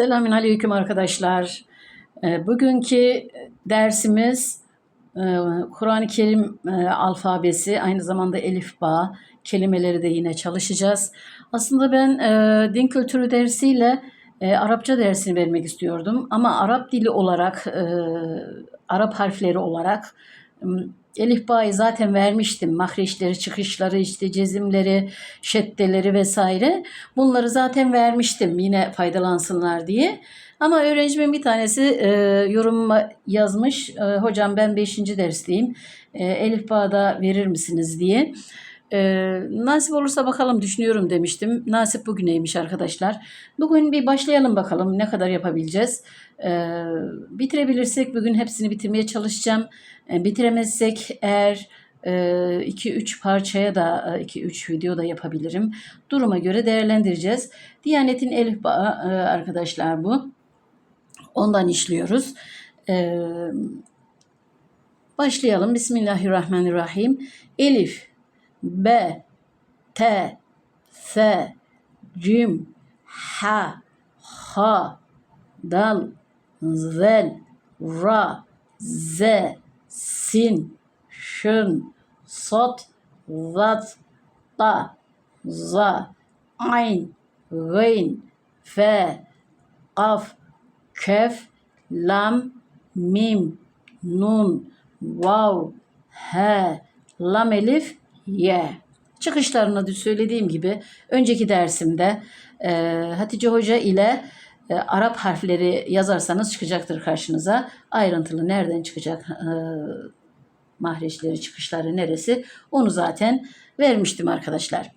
Selamün aleyküm arkadaşlar. Ee, Bugünkü dersimiz e, Kur'an-ı Kerim e, alfabesi, aynı zamanda elif bağ kelimeleri de yine çalışacağız. Aslında ben e, din kültürü dersiyle Arapça dersini vermek istiyordum ama Arap dili olarak, Arap harfleri olarak Elif Bağ'ı zaten vermiştim. Mahreçleri, çıkışları, işte cezimleri, şeddeleri vesaire. Bunları zaten vermiştim yine faydalansınlar diye. Ama öğrencimin bir tanesi e, yorumuma yazmış. E, Hocam ben 5. dersteyim. E, Elif Bağ'da verir misiniz diye. E, nasip olursa bakalım düşünüyorum demiştim. Nasip bugüneymiş arkadaşlar. Bugün bir başlayalım bakalım ne kadar yapabileceğiz. E, bitirebilirsek bugün hepsini bitirmeye çalışacağım. E, bitiremezsek eğer 2-3 parçaya da 2-3 video da yapabilirim. Duruma göre değerlendireceğiz. Diyanet'in elif bağı e, arkadaşlar bu. Ondan işliyoruz. E, Başlayalım. Bismillahirrahmanirrahim. Elif, B, T, F, Cim, Ha, Ha, Dal, Zel, Ra, Z, Sin, Şın, Sot, Zat, Ta, Za, Ayn, Gyn, Fe, Kaf, Kef, Lam, Mim, Nun, Vav, He, Lam Elif, Ye. Çıkışlarını da söylediğim gibi önceki dersimde e, Hatice Hoca ile e, Arap harfleri yazarsanız çıkacaktır karşınıza. Ayrıntılı nereden çıkacak e, mahreçleri, çıkışları neresi onu zaten vermiştim arkadaşlar.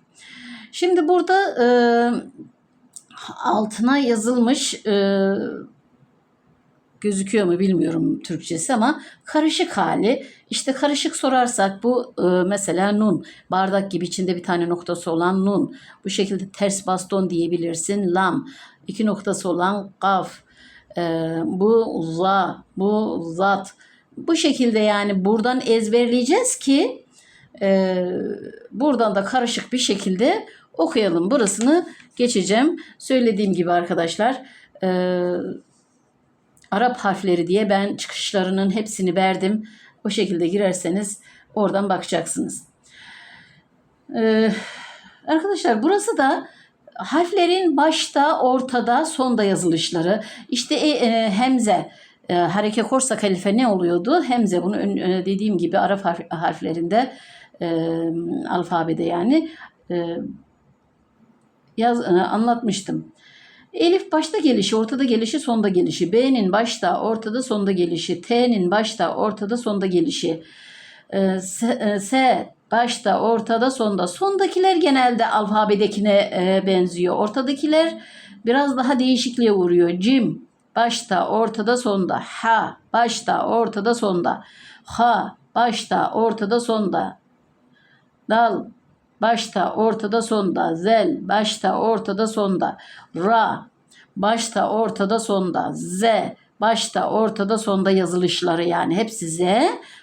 Şimdi burada e, altına yazılmış e, gözüküyor mu bilmiyorum Türkçesi ama karışık hali. İşte karışık sorarsak bu e, mesela nun. Bardak gibi içinde bir tane noktası olan nun. Bu şekilde ters baston diyebilirsin. Lam. iki noktası olan kaf. E, bu za. Bu zat. Bu şekilde yani buradan ezberleyeceğiz ki e, buradan da karışık bir şekilde okuyalım. Burasını geçeceğim. Söylediğim gibi arkadaşlar eee Arap harfleri diye ben çıkışlarının hepsini verdim. O şekilde girerseniz oradan bakacaksınız. Ee, arkadaşlar burası da harflerin başta, ortada, sonda yazılışları. İşte e, e, hemze, e, hareke korsa kalife ne oluyordu? Hemze bunu e, dediğim gibi Arap harf, harflerinde e, alfabede yani e, yaz, e, anlatmıştım. Elif başta gelişi, ortada gelişi, sonda gelişi. B'nin başta, ortada, sonda gelişi. T'nin başta, ortada, sonda gelişi. Ee, S, e, S başta, ortada, sonda. Sondakiler genelde alfabedekine e, benziyor. Ortadakiler biraz daha değişikliğe uğruyor. Cim başta, ortada, sonda. Ha başta, ortada, sonda. Ha başta, ortada, sonda. Dal başta, ortada, sonda. Zel, başta, ortada, sonda. Ra, başta, ortada, sonda. Z, başta, ortada, sonda yazılışları yani hepsi Z.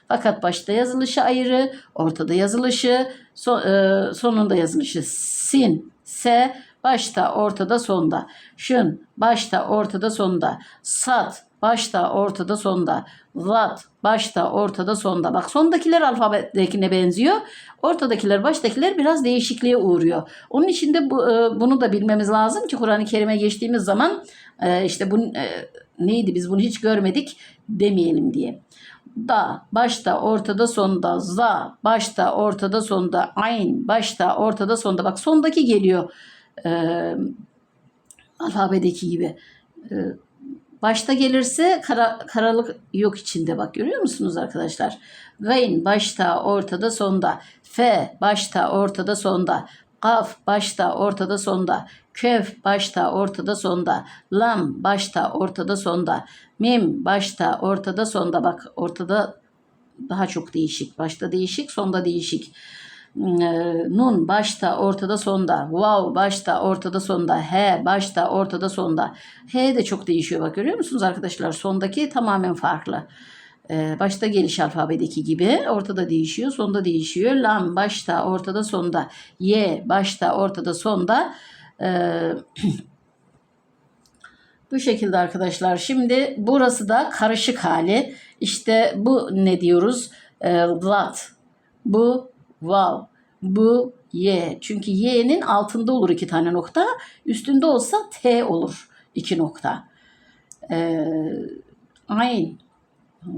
Fakat başta yazılışı ayrı, ortada yazılışı, so, e, sonunda yazılışı sin, S, başta, ortada, sonda. Şın, başta, ortada, sonda. Sat, başta, ortada, sonda. Zat, başta, ortada, sonda. Bak sondakiler alfabedekine benziyor. Ortadakiler, baştakiler biraz değişikliğe uğruyor. Onun için de bu, e, bunu da bilmemiz lazım ki Kur'an-ı Kerim'e geçtiğimiz zaman e, işte bu e, neydi biz bunu hiç görmedik demeyelim diye. Da başta ortada sonda za başta ortada sonda ayn başta ortada sonda bak sondaki geliyor e, alfabedeki gibi. E, Başta gelirse kara, karalık yok içinde bak görüyor musunuz arkadaşlar? Gayn başta ortada sonda. F başta ortada sonda. Kaf başta ortada sonda. Köf başta ortada sonda. Lam başta ortada sonda. Mim başta ortada sonda. Bak ortada daha çok değişik. Başta değişik sonda değişik. Nun başta ortada sonda. Vav başta ortada sonda. He başta ortada sonda. He de çok değişiyor bak görüyor musunuz arkadaşlar? Sondaki tamamen farklı. Başta geliş alfabedeki gibi ortada değişiyor, sonda değişiyor. Lam başta, ortada, sonda. Y başta, ortada, sonda. Bu şekilde arkadaşlar. Şimdi burası da karışık hali. İşte bu ne diyoruz? Ee, that. Bu wow. Bu y. Çünkü y'nin altında olur iki tane nokta. Üstünde olsa t olur iki nokta. Ee, ayn.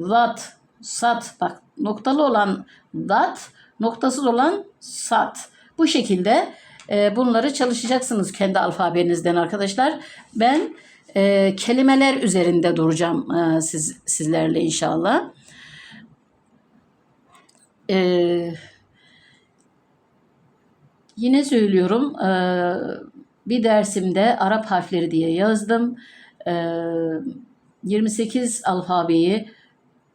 That. Sat. Bak noktalı olan that. Noktasız olan sat. Bu şekilde e, bunları çalışacaksınız kendi alfabenizden arkadaşlar. Ben e, kelimeler üzerinde duracağım e, siz sizlerle inşallah. E, yine söylüyorum e, bir dersimde Arap harfleri diye yazdım. E, 28 alfabeyi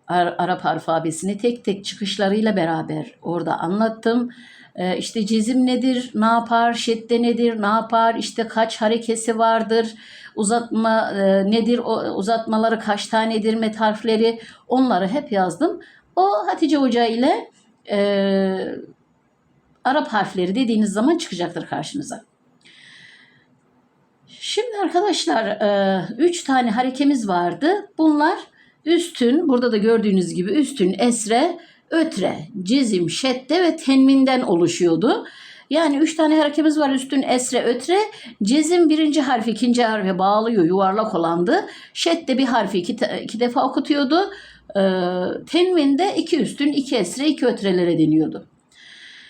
Ar- Arap alfabesini tek tek çıkışlarıyla beraber orada anlattım. Ee, işte cezim nedir, ne yapar, şedde nedir, ne yapar, işte kaç harekesi vardır, uzatma e, nedir, uzatmaları kaç tanedir, met harfleri onları hep yazdım. O Hatice Hoca ile e, Arap harfleri dediğiniz zaman çıkacaktır karşınıza. Şimdi arkadaşlar e, üç tane harekemiz vardı. Bunlar üstün, burada da gördüğünüz gibi üstün, esre, ötre, cizim, şedde ve tenminden oluşuyordu. Yani üç tane harekemiz var üstün, esre, ötre. Cezim birinci harfi ikinci harfe bağlıyor, yuvarlak olandı. Şedde bir harfi iki, iki defa okutuyordu. E, tenminde iki üstün, iki esre, iki ötrelere deniyordu.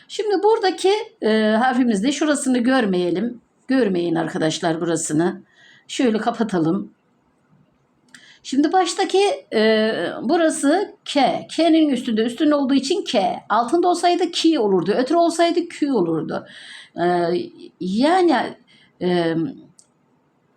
Şimdi buradaki e, harfimizde şurasını görmeyelim. Görmeyin arkadaşlar burasını. Şöyle kapatalım. Şimdi baştaki e, burası K. K'nin üstünde üstün olduğu için K. Altında olsaydı Ki olurdu. Ötürü olsaydı Q olurdu. E, yani e,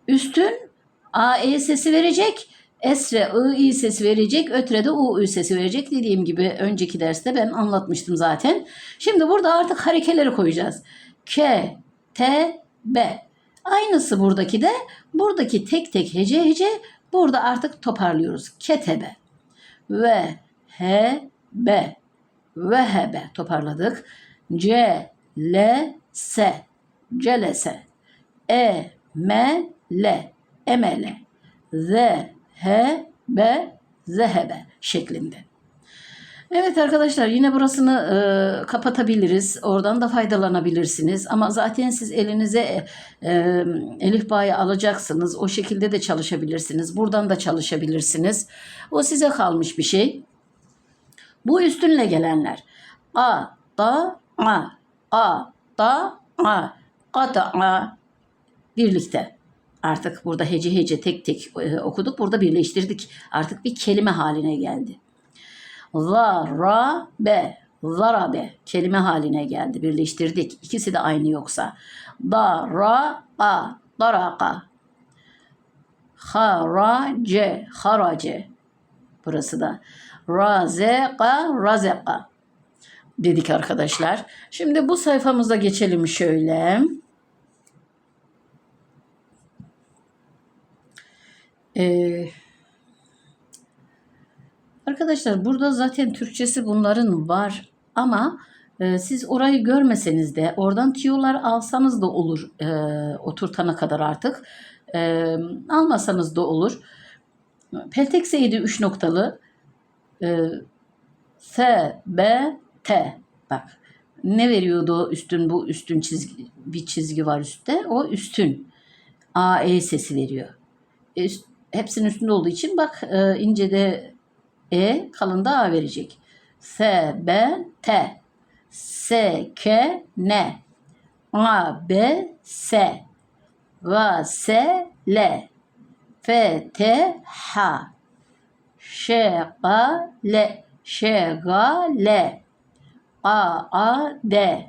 üstün A, E sesi verecek. Esre I, I sesi verecek. Ötre de U, Ü sesi verecek. Dediğim gibi önceki derste ben anlatmıştım zaten. Şimdi burada artık harekeleri koyacağız. K, T, B. Aynısı buradaki de. Buradaki tek tek hece hece burada artık toparlıyoruz. Ketebe. Ve he be. Ve hebe toparladık. C, L, S. Celese. E, M, L. Emele. Z, H, B, zehebe şeklinde. Evet arkadaşlar yine burasını e, kapatabiliriz. Oradan da faydalanabilirsiniz. Ama zaten siz elinize e, elif bağı alacaksınız. O şekilde de çalışabilirsiniz. Buradan da çalışabilirsiniz. O size kalmış bir şey. Bu üstünle gelenler. A, da, a, a, da, a, kata, a. Birlikte. Artık burada hece hece tek tek e, okuduk. Burada birleştirdik. Artık bir kelime haline geldi. Zarabe. Zarabe. Kelime haline geldi. Birleştirdik. İkisi de aynı yoksa. Daraka. Daraka. Harace. Harace. Burası da. Razeka. Razeka. Dedik arkadaşlar. Şimdi bu sayfamıza geçelim şöyle. Ee, Arkadaşlar burada zaten Türkçesi bunların var ama e, siz orayı görmeseniz de oradan tiyolar alsanız da olur e, oturtana kadar artık. E, almasanız da olur. Peltekseydi 3 noktalı. E, S, B, T. Bak ne veriyordu üstün bu üstün çizgi bir çizgi var üstte o üstün A E sesi veriyor. E, üst- hepsinin üstünde olduğu için bak e, incede e kalında A verecek. S, B, T. S, K, N. A, B, S. G, S, L. F, T, H. Ş, G, L. Ş, G, L. A, A, D.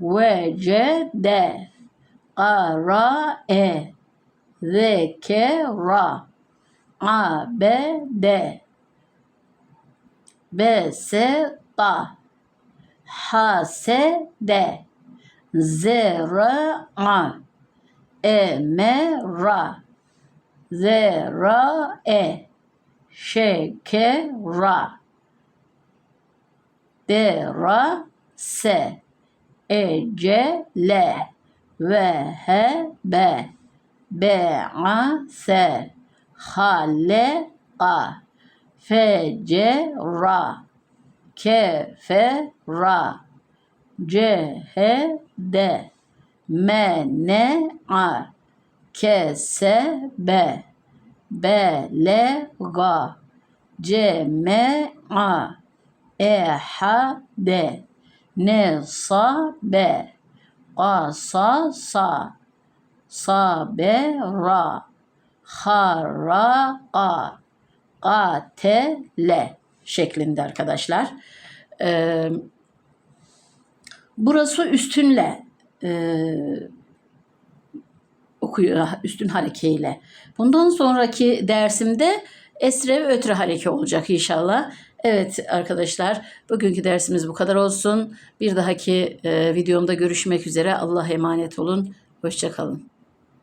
V, C, D. K, R, E. Z, K, R. A, B, D. B, S, da. H, S, D. Z, R, A. E, M, R. Z, R, E. Ş, K, R. D, R, S. E, C, L. V, H, B. be'ase haleka fecera kefera cehede mene'a kesebe belega ceme'a ehade nesabe qasasa sabera haraka katele şeklinde arkadaşlar. Ee, burası üstünle e, okuyor üstün harekeyle. Bundan sonraki dersimde esre ve ötre hareke olacak inşallah. Evet arkadaşlar bugünkü dersimiz bu kadar olsun. Bir dahaki e, videomda görüşmek üzere. Allah'a emanet olun. Hoşçakalın.